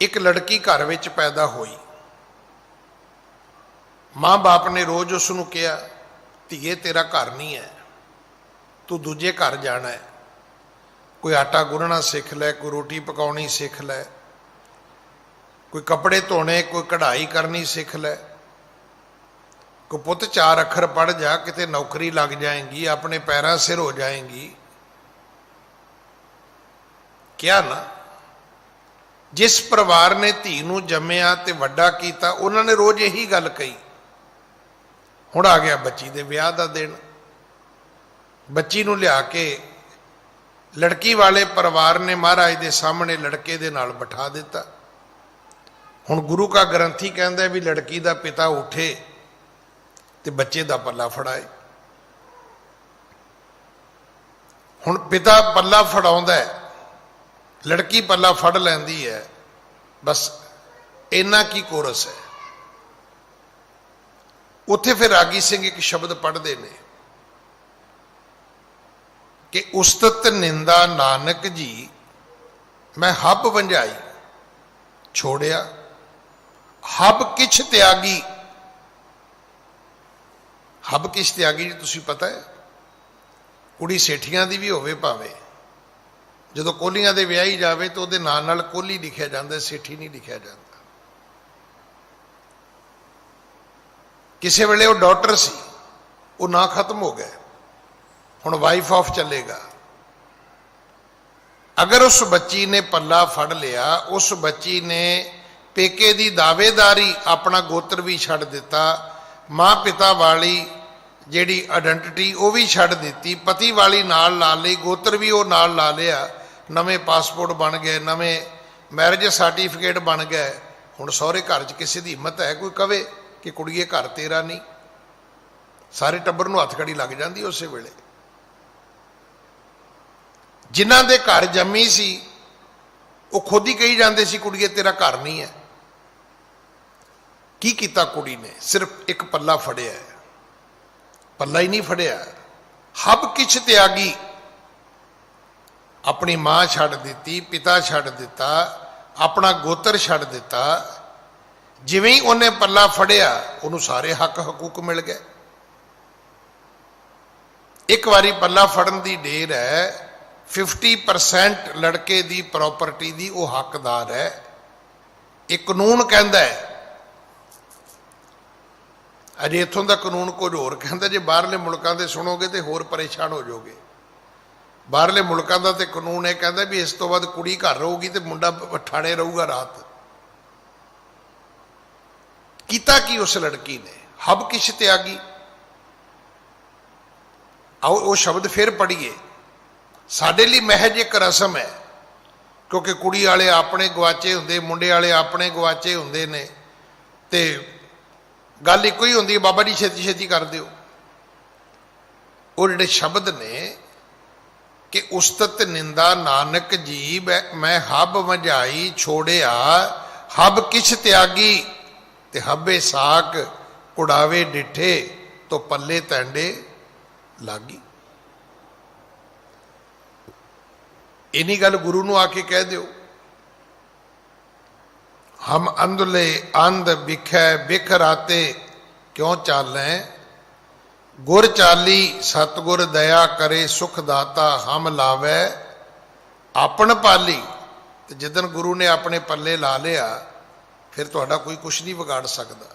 ਇੱਕ ਲੜਕੀ ਘਰ ਵਿੱਚ ਪੈਦਾ ਹੋਈ। ਮਾਂ-ਬਾਪ ਨੇ ਰੋਜ਼ ਉਸ ਨੂੰ ਕਿਹਾ, ਧੀਏ, ਤੇਰਾ ਘਰ ਨਹੀਂ ਹੈ। ਤੂੰ ਦੂਜੇ ਘਰ ਜਾਣਾ ਹੈ। ਕੋਈ ਆਟਾ ਗੁੰਨਣਾ ਸਿੱਖ ਲੈ, ਕੋਈ ਰੋਟੀ ਪਕਾਉਣੀ ਸਿੱਖ ਲੈ। ਕੋਈ ਕੱਪੜੇ ਧੋਣੇ, ਕੋਈ ਕਢਾਈ ਕਰਨੀ ਸਿੱਖ ਲੈ। ਕੋ ਪੁੱਤ ਚਾਰ ਅੱਖਰ ਪੜ ਜਾ, ਕਿਤੇ ਨੌਕਰੀ ਲੱਗ ਜਾਏਗੀ, ਆਪਣੇ ਪੈਰਾਂ ਸਿਰ ਹੋ ਜਾਏਗੀ। ਕਿਹਾ ਨਾ ਜਿਸ ਪਰਿਵਾਰ ਨੇ ਧੀ ਨੂੰ ਜੰਮਿਆ ਤੇ ਵੱਡਾ ਕੀਤਾ, ਉਹਨਾਂ ਨੇ ਰੋਜ਼ ਇਹੀ ਗੱਲ ਕਹੀ। ਹੁਣ ਆ ਗਿਆ ਬੱਚੀ ਦੇ ਵਿਆਹ ਦਾ ਦਿਨ। ਬੱਚੀ ਨੂੰ ਲਿਆ ਕੇ ਲੜਕੀ ਵਾਲੇ ਪਰਿਵਾਰ ਨੇ ਮਹਾਰਾਜ ਦੇ ਸਾਹਮਣੇ ਲੜਕੇ ਦੇ ਨਾਲ ਬਿਠਾ ਦਿੱਤਾ। ਹੁਣ ਗੁਰੂ ਕਾ ਗ੍ਰੰਥੀ ਕਹਿੰਦਾ ਵੀ ਲੜਕੀ ਦਾ ਪਿਤਾ ਉਠੇ ਤੇ ਬੱਚੇ ਦਾ ਪੱਲਾ ਫੜਾਏ। ਹੁਣ ਪਿਤਾ ਪੱਲਾ ਫੜਾਉਂਦਾ ਹੈ। ਲੜਕੀ ਪੱਲਾ ਫੜ ਲੈਂਦੀ ਹੈ। ਬਸ ਇੰਨਾ ਕੀ ਕੋਰਸ ਹੈ। ਉੱਥੇ ਫਿਰ ਰਾਗੀ ਸਿੰਘ ਇੱਕ ਸ਼ਬਦ ਪੜ੍ਹਦੇ ਨੇ ਕਿ ਉਸਤਤ ਨਿੰਦਾ ਨਾਨਕ ਜੀ, ਮੈਂ ਹੱਬ ਵੰਜਾਈ ਛੋੜਿਆ, ਹੱਬ ਕਿਛ ਤਿਆਗੀ। ਹੱਬ ਕਿਛ ਤਿਆਗੀ ਜੀ, ਤੁਸੀਂ ਪਤਾ ਹੈ, ਕੁੜੀ ਸੇਠੀਆਂ ਦੀ ਵੀ ਹੋਵੇ ਭਾਵੇਂ। ਜਦੋਂ ਕੋਲੀਆਂ ਦੇ ਵਿਆਹੀ ਜਾਵੇ ਤਾਂ ਉਹਦੇ ਨਾਂ ਨਾਲ ਕੋਲੀ ਲਿਖਿਆ ਜਾਂਦਾ, ਸੇਠੀ ਨਹੀਂ ਲਿਖਿਆ ਜਾਂਦਾ। ਕਿਸੇ ਵੇਲੇ ਉਹ ਡਾਕਟਰ ਸੀ, ਉਹ ਨਾਂ ਖਤਮ ਹੋ ਗਿਆ। ਹੁਣ ਵਾਈਫ ਆਫ ਚੱਲੇਗਾ। ਅਗਰ ਉਸ ਬੱਚੀ ਨੇ ਪੱਲਾ ਫੜ ਲਿਆ, ਉਸ ਬੱਚੀ ਨੇ ਪੇਕੇ ਦੀ ਦਾਅਵੇਦਾਰੀ ਆਪਣਾ ਗੋਤਰ ਵੀ ਛੱਡ ਦਿੱਤਾ, ਮਾਂ ਪਿਤਾ ਵਾਲੀ ਜਿਹੜੀ ਆਇਡੈਂਟੀਟੀ ਉਹ ਵੀ ਛੱਡ ਦਿੱਤੀ, ਪਤੀ ਵਾਲੀ ਨਾਲ ਲਾ ਲਈ, ਗੋਤਰ ਵੀ ਉਹ ਨਾਲ ਲਾ ਲਿਆ ਨਵੇਂ ਪਾਸਪੋਰਟ ਬਣ ਗਏ, ਨਵੇਂ ਮੈਰਿਜ ਸਰਟੀਫਿਕੇਟ ਬਣ ਗਏ। ਹੁਣ ਸਹੁਰੇ ਘਰ 'ਚ ਕਿਸੇ ਦੀ ਹਿੰਮਤ ਹੈ, ਕੋਈ ਕਵੇ ਕਿ ਕੁੜੀਏ ਘਰ ਤੇਰਾ ਨਹੀਂ। ਸਾਰੇ ਟੱਬਰ ਨੂੰ ਹੱਥ ਖੜੀ ਲੱਗ ਜਾਂਦੀ ਉਸੇ ਵੇਲੇ। ਜਿਨ੍ਹਾਂ ਦੇ ਘਰ ਜੰਮੀ ਸੀ, ਉਹ ਖੁਦ ਹੀ ਕਹੀ ਜਾਂਦੇ ਸੀ, ਕੁੜੀਏ ਤੇਰਾ ਘਰ ਨਹੀਂ ਹੈ। ਕੀ ਕੀਤਾ ਕੁੜੀ ਨੇ? ਸਿਰਫ ਇੱਕ ਪੱਲਾ ਫੜਿਆ। ਪੱਲਾ ਹੀ ਨਹੀਂ ਫੜਿਆ। ਹੱਬ ਕਿਛ ਤਿਆਗੀ ਆਪਣੀ ਮਾਂ ਛੱਡ ਦਿੱਤੀ, ਪਿਤਾ ਛੱਡ ਦਿੱਤਾ, ਆਪਣਾ ਗੋਤਰ ਛੱਡ ਦਿੱਤਾ, ਜਿਵੇਂ ਹੀ ਉਹਨੇ ਪੱਲਾ ਫੜਿਆ, ਉਹਨੂੰ ਸਾਰੇ ਹੱਕ ਹਕੂਕ ਮਿਲ ਗਏ। ਇੱਕ ਵਾਰੀ ਪੱਲਾ ਫੜਨ ਦੀ ਢੇਰ ਹੈ 50% ਲੜਕੇ ਦੀ ਪ੍ਰਾਪਰਟੀ ਦੀ ਉਹ ਹੱਕਦਾਰ ਹੈ। ਇਹ ਕਾਨੂੰਨ ਕਹਿੰਦਾ ਹੈ, ਅਜੇ ਇਥੋਂ ਦਾ ਕਾਨੂੰਨ ਕੁਝ ਹੋਰ ਕਹਿੰਦਾ, ਜੇ ਬਾਹਰਲੇ ਮੁਲਕਾਂ ਦੇ ਸੁਣੋਗੇ ਤੇ ਹੋਰ ਪਰੇਸ਼ਾਨ ਹੋ ਜਾਓਗੇ। ਬਾਹਰਲੇ ਮੁਲਕਾਂ ਦਾ ਤੇ ਕਾਨੂੰਨ ਇਹ ਕਹਿੰਦਾ ਵੀ ਇਸ ਤੋਂ ਬਾਅਦ ਕੁੜੀ ਘਰ ਰਹੂਗੀ ਤੇ ਮੁੰਡਾ ਠਾਣੇ ਰਹੂਗਾ ਰਾਤ। ਕੀਤਾ ਕੀ ਉਸ ਲੜਕੀ ਨੇ? ਹਬ ਕਿਛ ਤਿਆਗੀ ਆਓ, ਉਹ ਸ਼ਬਦ ਫਿਰ ਪੜ੍ਹੀਏ। ਸਾਡੇ ਲਈ ਮਹਿਜ ਇੱਕ ਰਸਮ ਹੈ, ਕਿਉਂਕਿ ਕੁੜੀ ਵਾਲੇ ਆਪਣੇ ਗਵਾਚੇ ਹੁੰਦੇ, ਮੁੰਡੇ ਵਾਲੇ ਆਪਣੇ ਗਵਾਚੇ ਹੁੰਦੇ ਨੇ ਤੇ ਗੱਲ ਇੱਕੋ ਹੀ ਹੁੰਦੀ ਹੈ, ਬਾਬਾ ਜੀ ਛੇਤੀ ਛੇਤੀ ਕਰ ਦਿਓ। ਉਹ ਜਿਹੜੇ ਸ਼ਬਦ ਨੇ ਕਿ ਉਸਤਤ ਨਿੰਦਾ ਨਾਨਕ ਜੀ ਮੈਂ ਹੱਬ ਵਜਾਈ ਛੋੜਿਆ, ਹੱਬ ਕਿਛ ਤਿਆਗੀ, ਤੇ ਹੱਬੇ ਸਾਕ ਉਡਾਵੇ ਡਿਠੇ, ਤੋ ਪੱਲੇ ਤੈਂਡੇ ਲਾਗੀ। ਇਨੀ ਗੱਲ ਗੁਰੂ ਨੂੰ ਆ ਕੇ ਕਹਿ ਦਿਓ। ਹਮ ਅੰਧਲੇ ਅੰਧ ਵਿਖੈ, ਵਿਖ ਰਾਤੇ ਕਿਉਂ ਚਾਲੈ? ਗੁਰ ਚਾਲੀ, ਸਤਗੁਰ ਦਇਆ ਕਰੇ, ਸੁਖ ਦਾਤਾ ਹਮ ਲਾਵੇ। ਆਪਣ ਪਾਲੀ, ਤੇ ਜਿੱਦਨ ਗੁਰੂ ਨੇ ਆਪਣੇ ਪੱਲੇ ਲਾ ਲਿਆ, ਫਿਰ ਤੁਹਾਡਾ ਕੋਈ ਕੁਝ ਨਹੀਂ ਵਿਗਾੜ ਸਕਦਾ।